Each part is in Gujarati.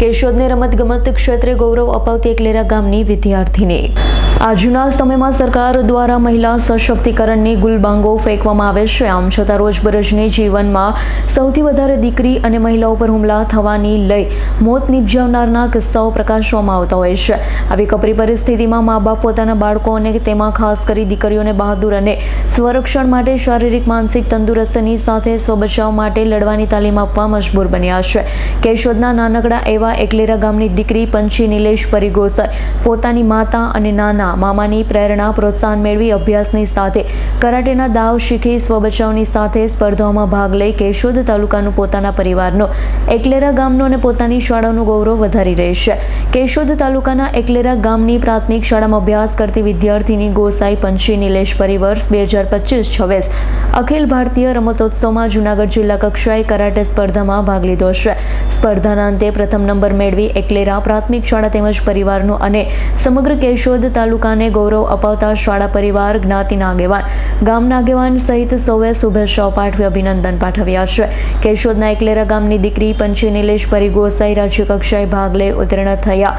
કેશોદને રમતગમત ક્ષેત્રે ગૌરવ અપાવતી એકલેરા ગામની વિદ્યાર્થીની. આજના સમયમાં સરકાર દ્વારા મહિલા સશક્તિકરણની ગુલબાંગો ફેંકવામાં આવે છે. આમ છતાં રોજબરોજની જીવનમાં સૌથી વધારે દીકરી અને મહિલાઓ પર હુમલા થવાની લઈ મોત નિપજાવનારના કિસ્સાઓ પ્રકાશવામાં આવતા હોય છે. આવી કપરી પરિસ્થિતિમાં મા બાપ પોતાના બાળકો અને તેમાં ખાસ કરી દીકરીઓને બહાદુર અને સ્વરક્ષણ માટે શારીરિક, માનસિક તંદુરસ્તીની સાથે સ્વબચાવ માટે લડવાની તાલીમ આપવા મજબૂર બન્યા છે. કેશોદના નાનકડા એવા એકલેરા ગામની દીકરી પંછી નિલેશ પરિગોસર પોતાની માતા અને નાના મામાની પ્રેરણા, પ્રોત્સાહન મેળવી અભ્યાસની સાથે કરાટેના દાવ શીખી સ્વબચાવની સાથે સ્પર્ધાઓમાં ભાગ લઈ કેશોદ તાલુકાનું પોતાના પરિવારનો એકલેરા ગામનો અને પોતાની શાળાનું ગૌરવ વધારી રહેશે કેશોદ તાલુકાના એકલેરા ગામની પ્રાથમિક શાળામાં અભ્યાસ કરતી વિદ્યાર્થીની ગોસાઈ પંછી નિલેશ પરિવર્ષ બે હજાર પચીસ છવ્વીસ અખિલ ભારતીય રમતોત્સવમાં જૂનાગઢ જિલ્લા કક્ષાએ કરાટે સ્પર્ધામાં ભાગ લીધો છે. સ્પર્ધાના અંતે પ્રથમ નંબર મેળવી એકલેરા પ્રાથમિક શાળા તેમજ પરિવારનું અને સમગ્ર કેશોદ તાલુકાને ગૌરવ અપાવતા શાળા પરિવાર જ્ઞાતિના આગેવાન, ગામના આગેવાન સહિત સૌએ શુભેચ્છાઓ પાઠવી અભિનંદન પાઠવ્યા છે. કેશોદના એકલેરા ગામની દીકરી પંચી નિલેશ પરિગોસાઈ રાજ્યકક્ષાએ ભાગ લઈ ઉત્તીર્ણ થયા.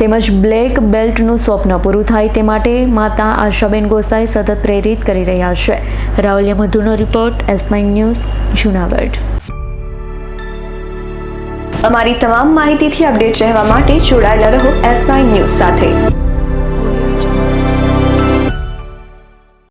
તેમજ બ્લેક બેલ્ટનું સ્વપ્ન પૂરું થાય તે માટે માતા આશાબેન ગોસાઈ સતત પ્રેરિત કરી રહ્યા છે. Ravaliya મધુનો report, S nine news, Junagadh. અમારી તમામ માહિતીથી અપડેટ રહેવા માટે જોડાયેલા રહો એસ નાઇન ન્યૂઝ સાથે.